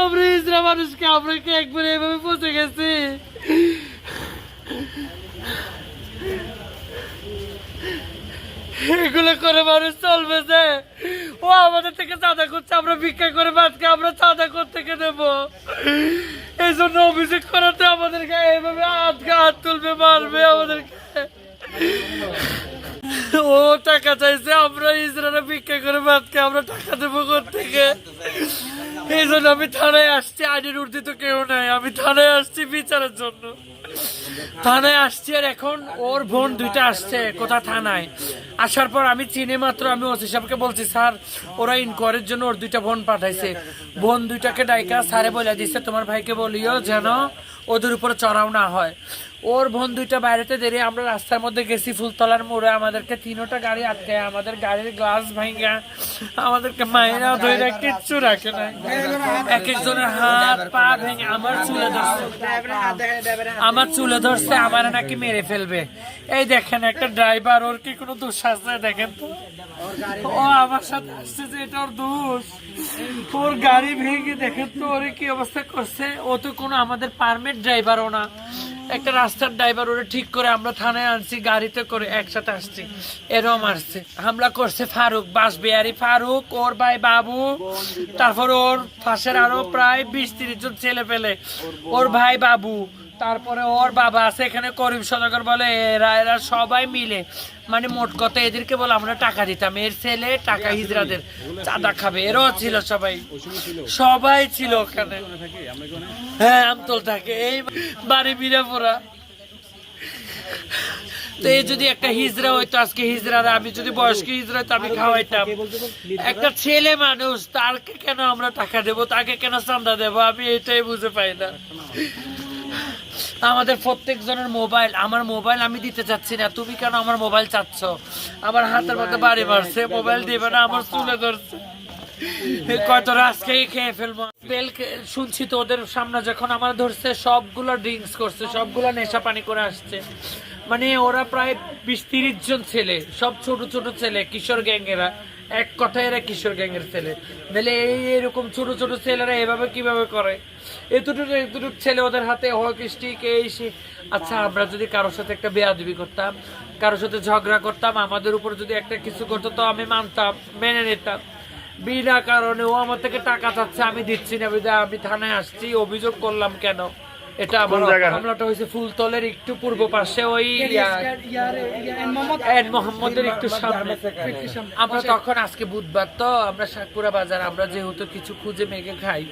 আমরা ইসরা মানুষকে, আমরা কি একবার এভাবে পচে গেছি? এগুলো করে মানুষ চলবে যে। ও আমাদের থেকে চাঁদা করছে আমরা ভিক্ষা করে বাঁচকে, আমরা চাঁদা করতে থেকে দেব। এই জন্য অভিযোগ করাতে আমাদেরকে এইভাবে হাত হাত তুলবে, মারবে, আমাদেরকে ও টাকা চাইছে, আমরা ইসরারা ভিক্ষা করে ভাতকে আমরা টাকা দেবো থেকে? এই জন্য আমি থানায় আসছি, আইনের উর্দি তো কেউ নাই। আমি থানায় আসছি বিচারের জন্য। থানায় আসছি আর এখন ওর বোন দুইটা আসছে, কোথা থানায়? আসার পর আমি চিনে মাত্র, আমি ওসি সাহেবকে বলছি, স্যার, ওরা ইনকোয়ারির জন্য ওর দুইটা বোন পাঠাইছে। বোন দুইটাকে ডাইকা স্যারে বলে দিচ্ছে তোমার ভাইকে বলিও যেন ওদের উপরে চড়াও না হয়। ওর বোন দুইটা বাইরেতে দেরি, আমরা রাস্তার মধ্যে গেছি, ফুলতলার মোড়ে আমাদেরকে তিনোটা গাড়ি আটকে আমাদের গাড়ির গ্লাস ভাঙা আমাদেরকে মায়েরা ধরে কিচ্ছু রাখে না এক একজনের হাত পা ভেঙে আমার চুলে ধরছে। আমার চুলে ধরছে, আমার নাকি মেরে ফেলবে। এই দেখেন, একটা ড্রাইভার, ওর কি কোনো দোষ আছে, দেখেন তো। ও আমার সাথে আসছে যে এটা ওর দোষ। ওর গাড়ি ভেঙে দেখেন তো ওরে কি অবস্থা করছে। ও তো কোনো আমাদের পারমিট ড্রাইভারও না। একটা রাস্তার ড্রাইভার ওরে ঠিক করে আমরা থানায় আনছি, গাড়িতে করে একসাথে আসছি। এরম আসছে। হামলা করছে ফারুক বাস বিহারি ফারুক, ওর ভাই বাবু। তারপর ওর পাশের আরও প্রায় বিশ তিরিশ জন ছেলে পেলে। ওর ভাই বাবু। তারপরে ওর বাবা আছে এখানে করিম সদাগর বলে এরা এরা সবাই মিলে মানে মোট কথা এদেরকে বলে আমরা টাকা দিতাম। এর ছেলে টাকা হিজরাদের চাঁদা খাবে এরও ছিল সবাই। সবাই ছিল ওখানে। হ্যাঁ আমতল থাকে। এই বাড়ি মিরাপুরা তো এই যদি একটা হিজড়া হইতো আজকে হিজড়া আমি যদি বয়স্ক হিজড়া হইতো আমি খাওয়াইতাম। একটা ছেলে মানুষ তারকে কেন আমরা টাকা দেব তাকে কেন চান্দা দেবো? আমি এটাই বুঝে পাই না। আমাদের প্রত্যেকজনের মোবাইল, আমার মোবাইল আমি দিতে চাচ্ছি না। তুমি কেন আমার মোবাইল চাচ্ছ? আমার হাতের মধ্যে বাড়ি মারছে মোবাইল দিবে না, আমার চুলে ধরছে। খেয়ে ফেলব? বেল শুনছি তো ওদের সামনে যখন আমার ধরছে, সবগুলো ড্রিঙ্কস করছে, সবগুলো নেশা পানি করে আসছে। মানে ওরা প্রায় বিশ তিরিশ জন ছেলে, সব ছোট ছোট ছেলে, কিশোর গ্যাংয়েরা। এক কথায় এরা কিশোর গ্যাংয়ের ছেলে। তাহলে এই এরকম ছোট ছোট ছেলেরা এভাবে কীভাবে করে? এতটুকু এতটুকু ছেলে ওদের হাতে হক, স্টিক, এই সে আচ্ছা আমরা যদি কারোর সাথে একটা বেয়াদবি করতাম, কারোর সাথে ঝগড়া করতাম, আমাদের উপর যদি একটা কিছু করতো, তো আমি মানতাম, মেনে নিতাম। বিনা কারণে ও আমার থেকে টাকা চাচ্ছে, আমি দিচ্ছি না বিধায় আমি থানায় আসছি, অভিযোগ করলাম কেন? এটা আমার হামলাটা হয়েছে ফুলতলের একটু পূর্ব পাশে ওই এন মোহাম্মদের একটু সামনে। আমরা তখন আজকে বুধবার তো আমরা শাকপুরা বাজার আমরা যেহেতু কিছু খুঁজে মেঘে খাই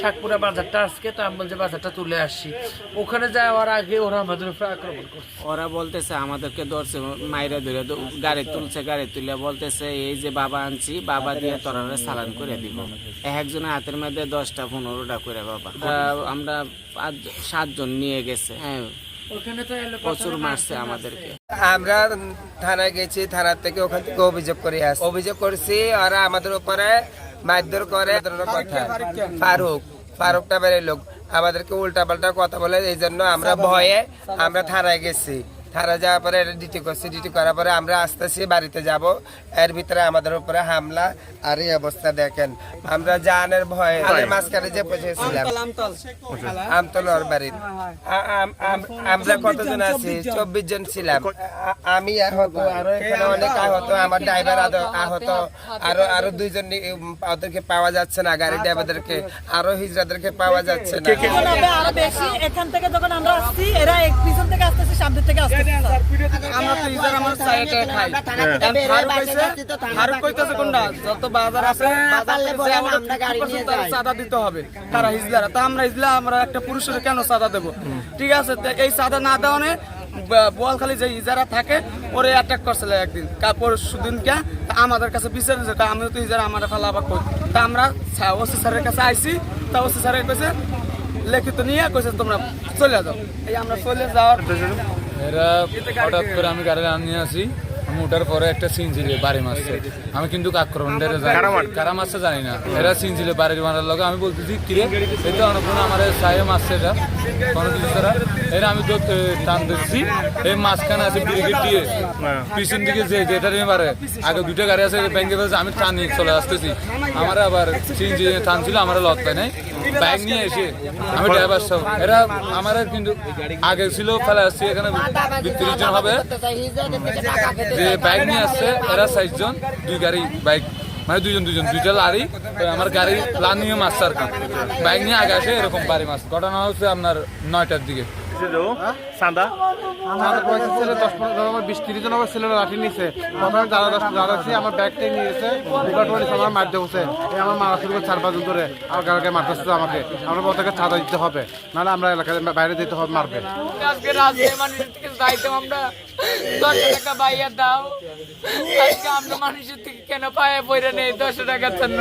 শাকপুরা বাজারটা আজকে তো আমি বলছি বাজারটা তুলে আসি। ওখানে যাওয়ার আগে ওরা আমাদের উপর আক্রমণ করছে। ওরা বলতেছে আমাদেরকে ধরছে মাইরা ধরে গাড়ি তুলছে গাড়ি তুলে বলতেছে এই যে বাবা আনছি বাবা দিয়ে তোরা চালান করে দিব। এক একজনের হাতের মধ্যে দশটা পনেরোটা করে বাবা। আমরা- আমরা পাঁচ সাতজন নিয়ে গেছে। হ্যাঁ ওখানে তো এলো প্রচুর মারছে আমাদেরকে। আমরা থানায় গেছি থানার থেকে ওখান থেকে অভিযোগ করে আসি অভিযোগ করছি আর আমাদের উপরে মারধর করে। ধরনের কথা। ফারুক ফারুক টাইপের লোক। আমাদেরকে উল্টা পাল্টা কথা বলে এই জন্য আমরা ভয়ে আমরা থানায় গেছি। থানা যাওয়ার পরে ডিটি করছি ডিটি করার পরে আমরা আসতেছি বাড়িতে যাব। এর ভিতরে আমাদের উপরে হামলা আর এই অবস্থা দেখেন। আমরা জানের ভয়ে মাঝখানে যে বসেছিলাম আমতল ওর বাড়ির। আমরা কতজন আছি? চব্বিশ জন ছিলাম। আমি আহত আরও এখানে অনেক আহত আমার ড্রাইভার আহত আরও আরও দুইজন ওদেরকে পাওয়া যাচ্ছে না গাড়ি ড্রাইভারদেরকে আরও হিজড়াদেরকে পাওয়া যাচ্ছে না। আরও বেশি এখান থেকে যখন আমরা আসছি এরা এক পিছন থেকে আসতেছে সামনে থেকে আসতেছে। আমরা তো ইজার আমার সাইডে খাই। এখন ফারুক কইছে ফারুক কইতেছে কোনটা? যত বাজার আছে বাজার থেকে যে আমাদের 50% দিতে হবে। তারা হিজলারা? তো আমরা হিজলা আমরা একটা পুরুষের কেন দেব? ঠিক আছে এই না দেওয়ানে বোয়ালখালী যে ইজারা থাকে ওরে অ্যাটাক করছিল একদিন। কাপড় সুদিনকে তা আমাদের কাছে বিচার দিয়েছে তা আমিও তো ইজারা আমার ফালাবা কই। তা আমরা ওসি স্যারের কাছে আইছি। তা ওসি স্যারের কইছে লিখিত নিয়ে কইছে তোমরা চলে যাও। এই আমরা চলে যাওয়ার এরা হঠাৎ করে আমি গাড়ি নিয়ে আসি। আমি ওঠার পরে একটা সিন ছিল বাড়ি মারছে। আমি কিন্তু আক্রমণটা জানি কারা মারছে জানি না। এরা সিন ছিল বাড়ির মারার লগে আমি বলতেছি কিরে এই তো অনেকক্ষণ আমার সাহে মারছে এটা। কোনো কিছু ছাড়া। এরা আমি তো টান দিচ্ছি এই মাঝখানে আছে ব্রিগেড দিয়ে পিছন দিকে যে যেটা নিয়ে পারে আগে দুটো গাড়ি আছে ব্যাংকে আমি টান নিয়ে চলে আসতেছি। আমার আবার সিন যে টান ছিল আমার লত পায় নাই। বাইক নিয়ে এসে আমি ড্রাইভার সব এরা আমার কিন্তু আগে ছিল ফেলে আসছি এখানে তিরিশ জন হবে। যে বাইক নিয়ে আসছে এরা ষাট জন দুই গাড়ি বাইক মানে দুজন দুজন দুইটা লারি আমার গাড়ি লানিয়ে মাছ আর কি বাইক নিয়ে আগে আসে এরকম বাড়ি মাছ। ঘটনা হচ্ছে আপনার নয়টার দিকে। চাঁদা আমাদের পয়সা ছিল দশ পনেরো আমার বিশ তিরিশ জন আমার ছেলেরা লাঠি নিছে। দশ যারা আছে আমার ব্যাগটাই নিয়ে গেছে দুটো নিছে আমার মার আমার শুরু করে চার পাঁচ জন ধরে আমার গাড়িকে মারতেছে আমাকে। আমরা বলতে চাঁদা দিতে হবে। নাহলে আমরা এলাকায় বাইরে দিতে হবে মারবে। আজকে রাজে মানুষের থেকে চাইতাম আমরা। দশ টাকা বাইয়া দাও। আজকে আমরা মানুষের থেকে কেন পায়ে পড়ে নেই? দশ টাকার জন্য।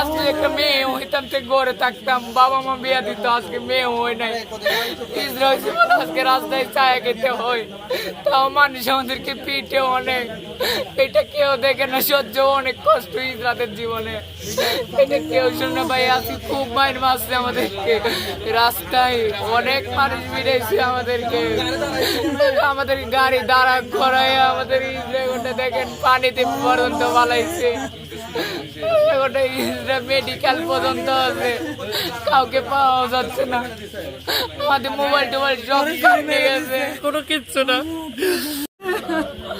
আজকে একটা মেয়ে হইতাম থেকে গড়ে থাকতাম, বাবা মা বিয়া দিত, আজকে মেয়ে হই নাই। আজকে রাস্তায় চায় খেতে হয়। তাও মানুষ আমাদেরকে পিঠে অনেক। এটা কেউ দেখে না, সহ্য অনেক কষ্ট ইসরাতের জীবনে। এটা কেউ শুনে ভাই, আজকে খুব মাইন মারছে আমাদেরকে। রাস্তায় অনেক মানুষ মিলেছে আমাদেরকে। আমাদের গাড়ি দাঁড়া করায় আমাদের ইসরা দেখেন, পানিতে পর্যন্ত ওটা ইসরা মেডিকেল পর্যন্ত আছে কাউকে পাওয়া যাচ্ছে না। আমাদের মোবাইল টোবাইল সব নিয়ে গেছে। কোনো কিচ্ছু না।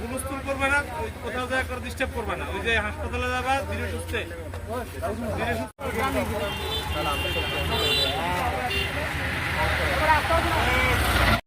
হুলস্থুল করবে না কোথাও যায় করে ডিস্টার্ব করবে না ওই যে হাসপাতালে যাবা ধীরে Abraço todo mundo.